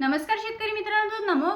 नमस्कार शेतकरी मित्रांनो नमो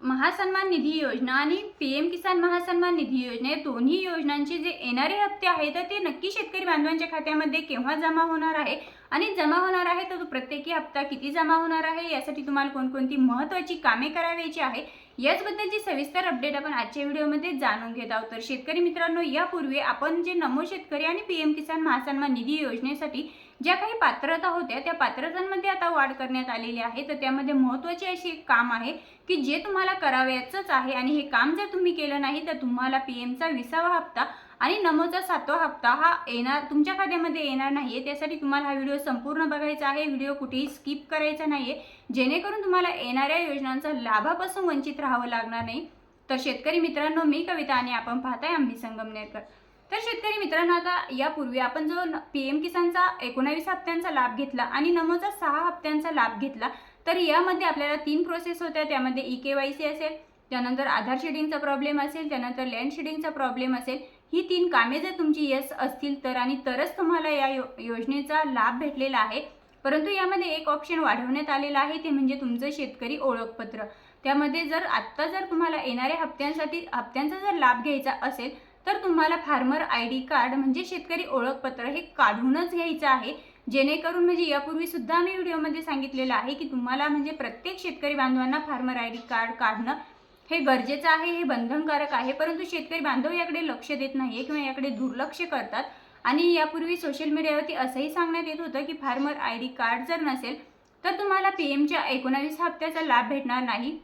महासन्मान निधी योजना आणि पी एम किसान महासन्मान निधी योजना या दोन्ही योजनांचे जे येणारे हप्ते आहेत तर ते नक्की शेतकरी बांधवांच्या खात्यामध्ये केव्हा जमा होणार आहे? आणि जमा होणार आहे तर तो प्रत्येकी हप्ता किती जमा होणार आहे? यासाठी तुम्हाला कोणकोणती महत्त्वाची कामे करावयाची आहे? याचबद्दलची सविस्तर अपडेट आपण आजच्या व्हिडिओमध्ये जाणून घेत आहोत. तर शेतकरी मित्रांनो यापूर्वी आपण जे नमो शेतकरी आणि पी एम किसान महासन्मान निधी योजनेसाठी ज्या काही पात्रता होत्या त्या पात्रतांमध्ये आता वाढ करण्यात आलेली आहे. तर त्यामध्ये महत्त्वाची अशी एक काम आहे की जे तुम्हाला करावयाचंच आहे आणि हे काम जर तुम्ही केलं नाही तर तुम्हाला पी एमचा विसावा हप्ता आणि नमोचा सातवा हप्ता हा येणार तुमच्या खात्यामध्ये येणार नाही आहे त्यासाठी तुम्हाला हा व्हिडिओ संपूर्ण बघायचा आहे. व्हिडिओ कुठेही स्किप करायचा नाही आहे जेणेकरून तुम्हाला येणाऱ्या योजनांचा लाभापासून वंचित राहावं लागणार नाही. तर शेतकरी मित्रांनो मी कविता आणि आपण पाहताय आम्ही संगमनेरकर. तर शेतकरी मित्रांनो आता यापूर्वी आपण जो पी एम किसानचा एकोणावीस हप्त्यांचा लाभ घेतला आणि नमोचा सहा हप्त्यांचा लाभ घेतला तर यामध्ये आपल्याला तीन प्रोसेस होत्या. त्यामध्ये ई के वाय सी असेल त्यानंतर आधार शेडिंगचा प्रॉब्लेम असेल त्यानंतर लँड शेडिंगचा प्रॉब्लेम असेल. ही तीन कामे जर तुमची यस असतील तर आणि तरच तुम्हाला या यो योजनेचा लाभ भेटलेला आहे. परंतु यामध्ये एक ऑप्शन वाढवण्यात आलेलं आहे ते म्हणजे तुमचं शेतकरी ओळखपत्र. त्यामध्ये जर आत्ता जर तुम्हाला येणाऱ्या हप्त्यांसाठी हप्त्यांचा जर लाभ घ्यायचा असेल तर तुम्हाला फार्मर आय डी कार्ड म्हणजे शेतकरी ओळखपत्र हे काढूनच घ्यायचं आहे. जेणेकरून म्हणजे यापूर्वी सुद्धा मी व्हिडिओमध्ये सांगितलेलं आहे की तुम्हाला म्हणजे प्रत्येक शेतकरी बांधवांना फार्मर आय डी कार्ड काढणं हे गरजेचं आहे हे बंधनकारक आहे. परंतु शेतकरी बांधव याकडे लक्ष देत नाही किंवा याकडे दुर्लक्ष करतात. आणि यापूर्वी सोशल मीडियावरती असंही सांगण्यात येत होतं की फार्मर आय डी कार्ड जर नसेल तर तुम्हाला पी एमच्या एकोणावीस हप्त्याचा लाभ भेटणार नाही.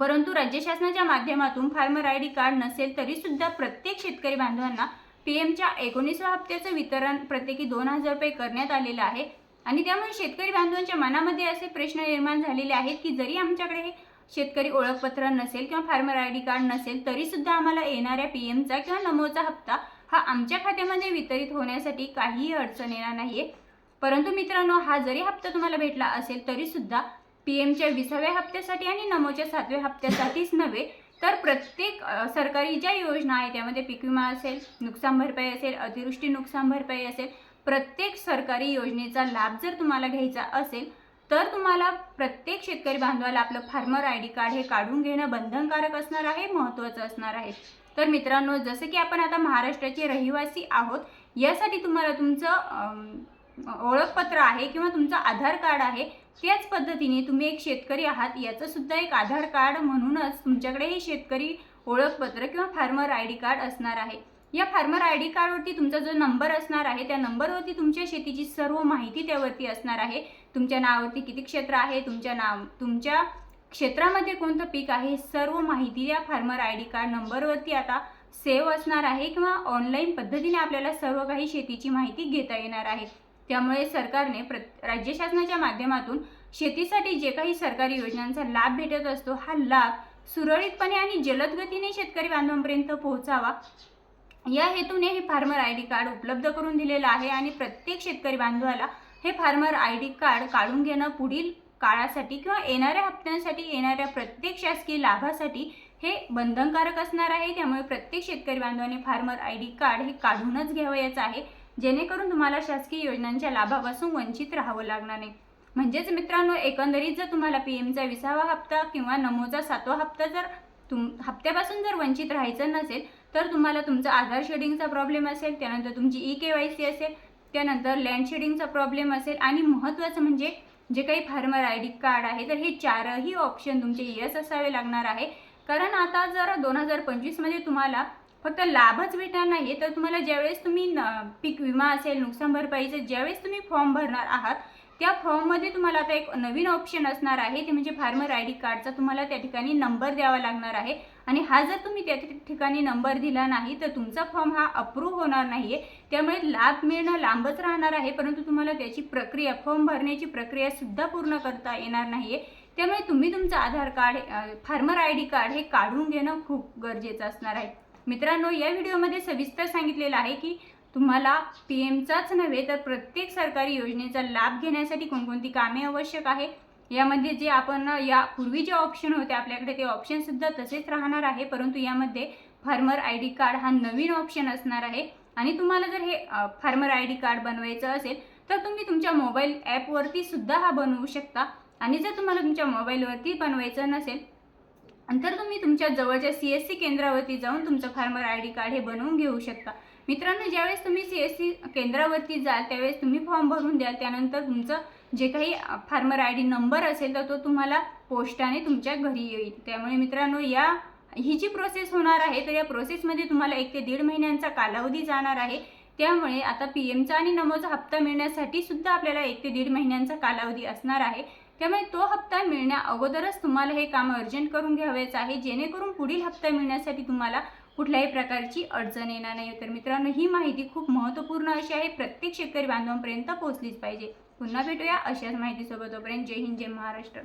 परंतु राज्य शासनाच्या माध्यमातून फार्मर आय डी कार्ड नसेल तरी सुद्धा प्रत्येक शेतकरी बांधवांना पी एमच्या एकोणीसव्या हप्त्याचं वितरण प्रत्येकी दोन हजार रुपये करण्यात आलेलं आहे. आणि त्यामुळे शेतकरी बांधवांच्या मनामध्ये असे प्रश्न निर्माण झालेले आहेत की जरी आमच्याकडे हे शेतकरी ओळखपत्र नसेल किंवा फार्मर आय डी कार्ड नसेल तरी सुद्धा आम्हाला येणाऱ्या पी एमचा किंवा नमोचा हप्ता हा आमच्या खात्यामध्ये वितरित होण्यासाठी काहीही अडचण येणार नाहीये. परंतु मित्रांनो हा जरी हप्ता तुम्हाला भेटला असेल तरी सुद्धा पी एमच्या विसाव्या हप्त्यासाठी आणि नमोच्या सातव्या हप्त्यासाठीच नव्हे तर प्रत्येक सरकारी ज्या योजना आहे त्यामध्ये पीक विमा असेल नुकसान भरपाई असेल अतिवृष्टी नुकसान भरपाई असेल प्रत्येक सरकारी योजनेचा लाभ जर तुम्हाला घ्यायचा असेल तर तुम्हाला प्रत्येक शेतकरी बांधवाला आपलं फार्मर आय डी कार्ड हे काढून घेणं बंधनकारक असणार आहे महत्त्वाचं असणार आहे. तर मित्रांनो जसं की आपण आता महाराष्ट्राचे रहिवासी आहोत यासाठी तुम्हाला तुमचं ओळखपत्र आहे किंवा तुमचं आधार कार्ड आहे त्याच पद्धतीने तुम्ही एक शेतकरी आहात याचं सुद्धा एक आधार कार्ड म्हणूनच तुमच्याकडे हे शेतकरी ओळखपत्र किंवा फार्मर आय डी कार्ड असणार आहे. या फार्मर आय डी कार्डवरती तुमचा जो नंबर असणार आहे त्या नंबरवरती तुमच्या शेतीची सर्व माहिती त्यावरती असणार आहे. तुमच्या नावावरती किती क्षेत्र आहे तुमच्या नाव तुमच्या क्षेत्रामध्ये कोणतं पीक आहे सर्व माहिती या फार्मर आय डी कार्ड नंबरवरती आता सेव्ह असणार आहे किंवा ऑनलाईन पद्धतीने आपल्याला सर्व काही शेतीची माहिती घेता येणार आहे. त्यामुळे सरकारने प्र राज्य शासनाच्या माध्यमातून शेतीसाठी जे काही सरकारी योजनांचा लाभ भेटत असतो हा लाभ सुरळीतपणे आणि जलद गतीने शेतकरी बांधवांपर्यंत पोहोचावा. या हेतूने हे फार्मर आय डी कार्ड उपलब्ध करून दिलेलं आहे आणि प्रत्येक शेतकरी बांधवाला हे फार्मर आय डी कार्ड काढून घेणं पुढील काळासाठी किंवा येणाऱ्या हप्त्यांसाठी येणाऱ्या प्रत्येक शासकीय लाभासाठी हे बंधनकारक असणार आहे. त्यामुळे प्रत्येक शेतकरी बांधवाने फार्मर आय डी कार्ड हे काढूनच घ्यावयाचं आहे. जेणेकरून तुम्हाला शासकीय योजनांच्या लाभापासून वंचित राहावं लागणार नाही म्हणजेच मित्रांनो एकंदरीत जर तुम्हाला पी एमचा विसावा हप्ता किंवा नमोचा सातवा हप्ता जर तुम हप्त्यापासून जर वंचित राहायचं नसेल तर तुम्हाला तुमचा आधार शेडिंगचा प्रॉब्लेम असेल त्यानंतर तुमची ई के वाय सी असेल त्यानंतर लँड शेडिंगचा प्रॉब्लेम असेल आणि महत्त्वाचं म्हणजे जे काही फार्मर आय डी कार्ड आहे तर हे चारही ऑप्शन तुमचे यस असावे लागणार आहे. कारण आता जर दोन हजार पंचवीसमध्ये तुम्हाला फक्त लाभच भेटणार नाही तर तुम्हाला ज्यावेळेस तुम्ही न पीक विमा असेल नुकसान भरपाईचं ज्यावेळेस तुम्ही फॉर्म भरणार आहात त्या फॉर्ममध्ये तुम्हाला आता एक नवीन ऑप्शन असणार आहे. ते म्हणजे फार्मर आय डी कार्डचा तुम्हाला त्या ठिकाणी नंबर द्यावा लागणार आहे. आणि हा जर तुम्ही त्या ठिकाणी नंबर दिला नाही तर तुमचा फॉर्म हा अप्रूव्ह होणार नाही आहे त्यामुळे लाभ मिळणं लांबच राहणार आहे परंतु तुम्हाला त्याची प्रक्रिया फॉर्म भरण्याची प्रक्रिया सुद्धा पूर्ण करता येणार नाही आहे त्यामुळे तुम्ही तुमचं Aadhaar card farmer I D card हे काढून घेणं खूप गरजेचं असणार आहे. मित्रांनो या व्हिडिओमध्ये सविस्तर सांगितलेलं आहे की तुम्हाला पी एमचाच नव्हे तर प्रत्येक सरकारी योजनेचा लाभ घेण्यासाठी कोणकोणती कामे आवश्यक आहे? यामध्ये जे आपण या पूर्वी जे ऑप्शन होते आपल्याकडे ते ऑप्शनसुद्धा तसेच राहणार आहे. परंतु यामध्ये फार्मर आय डी कार्ड हा नवीन ऑप्शन असणार आहे. आणि तुम्हाला जर हे फार्मर आय डी कार्ड बनवायचं असेल तर तुम्ही तुमच्या मोबाईल ॲपवरती सुद्धा हा बनवू शकता. आणि जर तुम्हाला तुमच्या मोबाईलवरती बनवायचं नसेल नंतर तुम्ही तुमच्या जवळच्या सी एस सी केंद्रावरती जाऊन तुमचं फार्मर आय डी कार्ड हे बनवून घेऊ शकता. मित्रांनो ज्यावेळेस तुम्ही सी एस सी केंद्रावरती जाल त्यावेळेस तुम्ही फॉर्म भरून द्याल. त्यानंतर तुमचं जे काही फार्मर आय डी नंबर असेल तर तो तुम्हाला पोस्टाने तुमच्या घरी येईल. त्यामुळे मित्रांनो या ही जी प्रोसेस होणार आहे तर या प्रोसेसमध्ये तुम्हाला एक ते दीड महिन्यांचा कालावधी जाणार आहे. त्यामुळे आता पी एमचा आणि नमोचा हप्ता मिळण्यासाठी सुद्धा आपल्याला एक ते दीड महिन्यांचा कालावधी असणार आहे. त्यामुळे तो हप्ता मिळण्या अगोदरच तुम्हाला हे काम अर्जंट करून घ्यावेच आहे. जेणेकरून पुढील हप्ता मिळण्यासाठी तुम्हाला कुठल्याही प्रकारची अडचण येणार नाही. तर मित्रांनो ही माहिती खूप महत्त्वपूर्ण अशी आहे. प्रत्येक शेतकरी बांधवांपर्यंत पोहोचलीच पाहिजे. पुन्हा भेटूया अशाच माहितीसोबत. तोपर्यंत जय हिंद जय महाराष्ट्र.